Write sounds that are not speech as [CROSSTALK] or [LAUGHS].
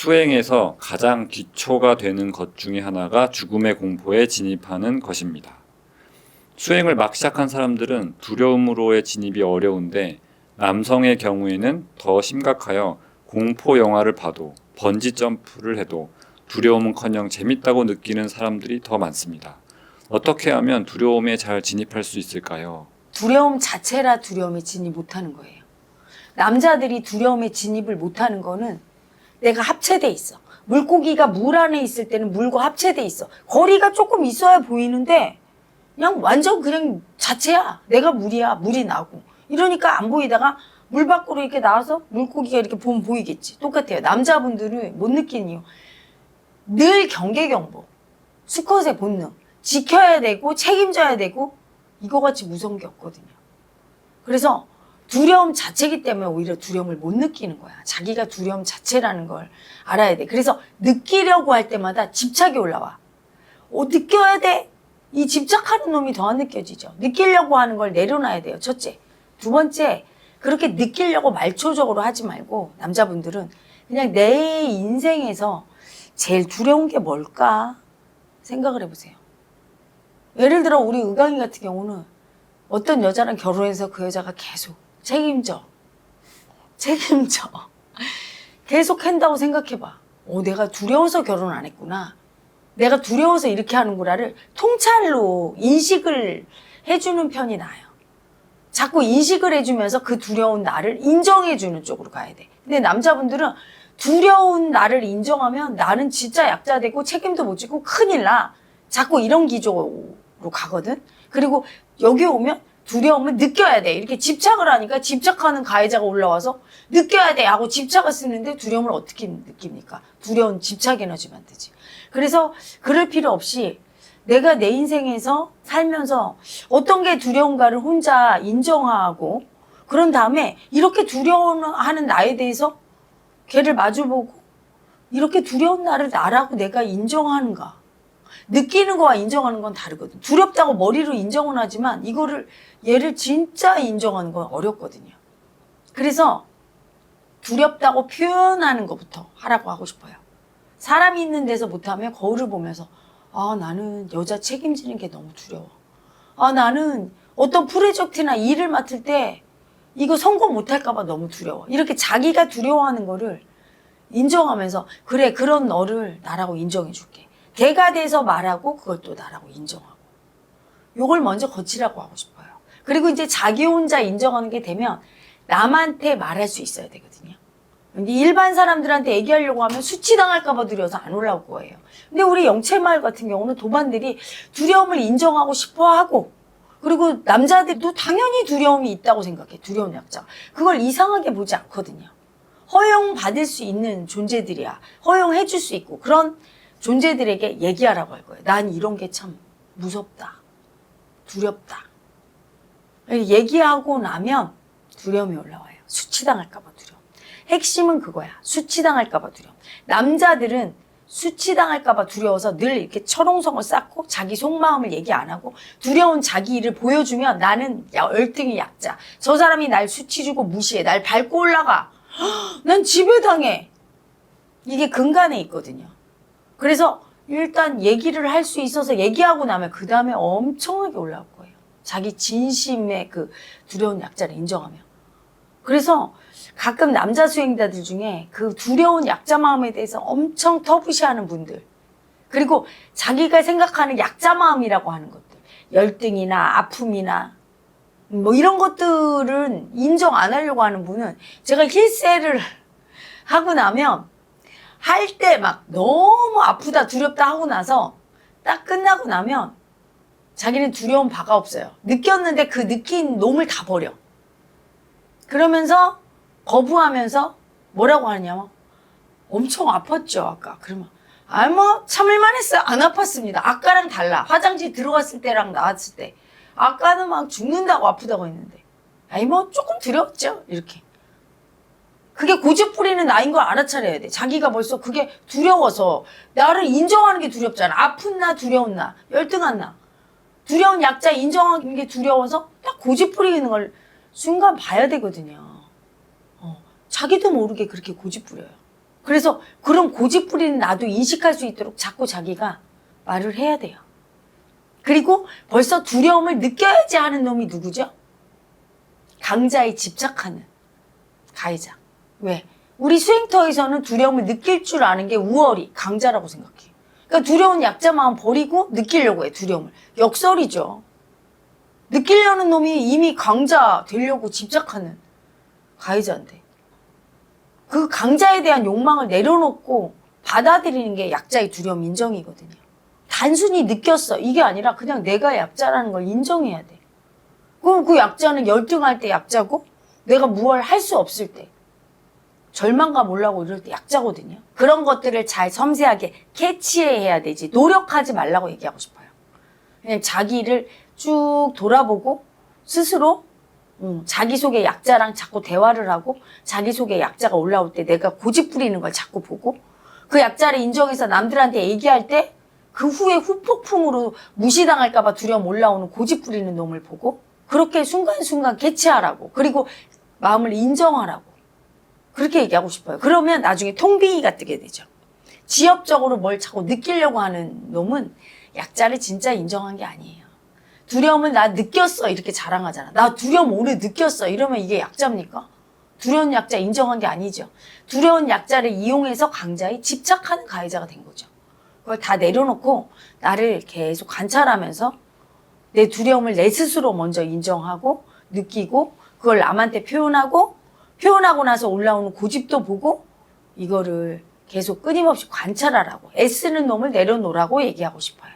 수행에서 가장 기초가 되는 것 중에 하나가 죽음의 공포에 진입하는 것입니다. 수행을 막 시작한 사람들은 두려움으로의 진입이 어려운데 남성의 경우에는 더 심각하여 공포 영화를 봐도 번지 점프를 해도 두려움은커녕 재밌다고 느끼는 사람들이 더 많습니다. 어떻게 하면 두려움에 잘 진입할 수 있을까요? 두려움 자체라 두려움에 진입 못하는 거예요. 남자들이 두려움에 진입을 못하는 거는 내가 합체돼 있어. 물고기가 물 안에 있을 때는 물과 합체돼 있어. 거리가 조금 있어야 보이는데 그냥 완전 그냥 자체야. 내가 물이야. 물이 나고. 이러니까 안 보이다가 물 밖으로 이렇게 나와서 물고기가 이렇게 보면 보이겠지. 똑같아요. 남자분들은 못 느끼는 이유. 늘 경계경보. 수컷의 본능. 지켜야 되고 책임져야 되고 이거 같이 무서운 게 없거든요. 그래서 두려움 자체이기 때문에 오히려 두려움을 못 느끼는 거야. 자기가 두려움 자체라는 걸 알아야 돼. 그래서 느끼려고 할 때마다 집착이 올라와. 어, 느껴야 돼. 이 집착하는 놈이 더 안 느껴지죠. 느끼려고 하는 걸 내려놔야 돼요. 첫째. 두 번째, 그렇게 느끼려고 말초적으로 하지 말고 남자분들은 그냥 내 인생에서 제일 두려운 게 뭘까 생각을 해보세요. 예를 들어 우리 의강이 같은 경우는 어떤 여자랑 결혼해서 그 여자가 계속 책임져. 책임져. 계속 한다고 생각해봐. 어, 내가 두려워서 결혼 안 했구나. 내가 두려워서 이렇게 하는구나를 통찰로 인식을 해주는 편이 나아요. 자꾸 인식을 해주면서 그 두려운 나를 인정해주는 쪽으로 가야 돼. 근데 남자분들은 두려운 나를 인정하면 나는 진짜 약자 되고 책임도 못 지고 큰일 나. 자꾸 이런 기조로 가거든. 그리고 여기 오면 두려움을 느껴야 돼. 이렇게 집착을 하니까 집착하는 가해자가 올라와서 느껴야 돼 하고 집착을 쓰는데 두려움을 어떻게 느낍니까? 두려운 집착 에너지만 되지. 그래서 그럴 필요 없이 내가 내 인생에서 살면서 어떤 게 두려운가를 혼자 인정하고 그런 다음에 이렇게 두려워하는 나에 대해서 걔를 마주보고 이렇게 두려운 나를 나라고 내가 인정하는가. 느끼는 거와 인정하는 건 다르거든. 두렵다고 머리로 인정은 하지만 이거를 얘를 진짜 인정하는 건 어렵거든요. 그래서 두렵다고 표현하는 것부터 하라고 하고 싶어요. 사람이 있는 데서 못하면 거울을 보면서 아 나는 여자 책임지는 게 너무 두려워. 아 나는 어떤 프로젝트나 일을 맡을 때 이거 성공 못할까봐 너무 두려워. 이렇게 자기가 두려워하는 거를 인정하면서 그래 그런 너를 나라고 인정해줄게. 개가 돼서 말하고 그것도 나라고 인정하고. 요걸 먼저 거치라고 하고 싶어요. 그리고 이제 자기 혼자 인정하는 게 되면 남한테 말할 수 있어야 되거든요. 근데 일반 사람들한테 얘기하려고 하면 수치당할까봐 두려워서 안 올라올 거예요. 근데 우리 영채마을 같은 경우는 도반들이 두려움을 인정하고 싶어 하고 그리고 남자들도 당연히 두려움이 있다고 생각해. 두려운 약자. 그걸 이상하게 보지 않거든요. 허용받을 수 있는 존재들이야. 허용해 줄 수 있고 그런 존재들에게 얘기하라고 할 거예요. 난 이런 게 참 무섭다. 두렵다. 얘기하고 나면 두려움이 올라와요. 수치당할까봐 두려움. 핵심은 그거야. 수치당할까봐 두려움. 남자들은 수치당할까봐 두려워서 늘 이렇게 철옹성을 쌓고 자기 속마음을 얘기 안 하고 두려운 자기 일을 보여주면 나는 열등이 약자. 저 사람이 날 수치 주고 무시해. 날 밟고 올라가. 난 지배당해. 이게 근간에 있거든요. 그래서 일단 얘기를 할 수 있어서 얘기하고 나면 그 다음에 엄청나게 올라올 거예요. 자기 진심의 그 두려운 약자를 인정하면. 그래서 가끔 남자 수행자들 중에 그 두려운 약자 마음에 대해서 엄청 터부시하는 분들. 그리고 자기가 생각하는 약자 마음이라고 하는 것들. 열등이나 아픔이나 뭐 이런 것들은 인정 안 하려고 하는 분은 제가 힐세를 [LAUGHS] 하고 나면 할 때 막 너무 아프다 두렵다 하고 나서 딱 끝나고 나면 자기는 두려운 바가 없어요. 느꼈는데 그 느낀 놈을 다 버려. 그러면서 거부하면서 뭐라고 하냐면 엄청 아팠죠 아까. 그러면 아뭐 참을만 했어요. 안 아팠습니다. 아까랑 달라. 화장실 들어갔을 때랑 나왔을 때. 아까는 막 죽는다고 아프다고 했는데. 아니 뭐 조금 두렵죠 이렇게 그게 고집 부리는 나인 걸 알아차려야 돼 자기가 벌써 그게 두려워서 나를 인정하는 게 두렵잖아 아픈 나 두려운 나 열등한 나 두려운 약자 인정하는 게 두려워서 딱 고집 부리는 걸 순간 봐야 되거든요 어, 자기도 모르게 그렇게 고집 부려요 그래서 그런 고집 부리는 나도 인식할 수 있도록 자꾸 자기가 말을 해야 돼요. 그리고 벌써 두려움을 느껴야지 하는 놈이 누구죠? 강자에 집착하는 가해자. 왜? 우리 수행터에서는 두려움을 느낄 줄 아는 게 우월이 강자라고 생각해. 그러니까 두려운 약자 마음 버리고 느끼려고 해, 두려움을. 역설이죠. 느끼려는 놈이 이미 강자 되려고 집착하는 가해자인데. 그 강자에 대한 욕망을 내려놓고 받아들이는 게 약자의 두려움 인정이거든요. 단순히 느꼈어. 이게 아니라 그냥 내가 약자라는 걸 인정해야 돼. 그럼 그 약자는 열등할 때 약자고 내가 무얼 할 수 없을 때 절망감 올라오고 이럴 때 약자거든요. 그런 것들을 잘 섬세하게 캐치해야 되지. 노력하지 말라고 얘기하고 싶어요. 그냥 자기를 쭉 돌아보고 스스로 음, 자기 속의 약자랑 자꾸 대화를 하고 자기 속의 약자가 올라올 때 내가 고집 부리는 걸 자꾸 보고 그 약자를 인정해서 남들한테 얘기할 때 그 후에 후폭풍으로 무시당할까봐 두려움 올라오는 고집 부리는 놈을 보고 그렇게 순간순간 캐치하라고 그리고 마음을 인정하라고 그렇게 얘기하고 싶어요. 그러면 나중에 통비가 뜨게 되죠. 지엽적으로 뭘 자꾸 느끼려고 하는 놈은 약자를 진짜 인정한 게 아니에요. 두려움은 나 느꼈어 이렇게 자랑하잖아. 나 두려움 오늘 느꼈어 이러면 이게 약자입니까? 두려운 약자 인정한 게 아니죠. 두려운 약자를 이용해서 강자에 집착하는 가해자가 된 거죠. 그걸 다 내려놓고 나를 계속 관찰하면서 내 두려움을 내 스스로 먼저 인정하고 느끼고 그걸 남한테 표현하고 표현하고 나서 올라오는 고집도 보고 이거를 계속 끊임없이 관찰하라고 애쓰는 놈을 내려놓으라고 얘기하고 싶어요.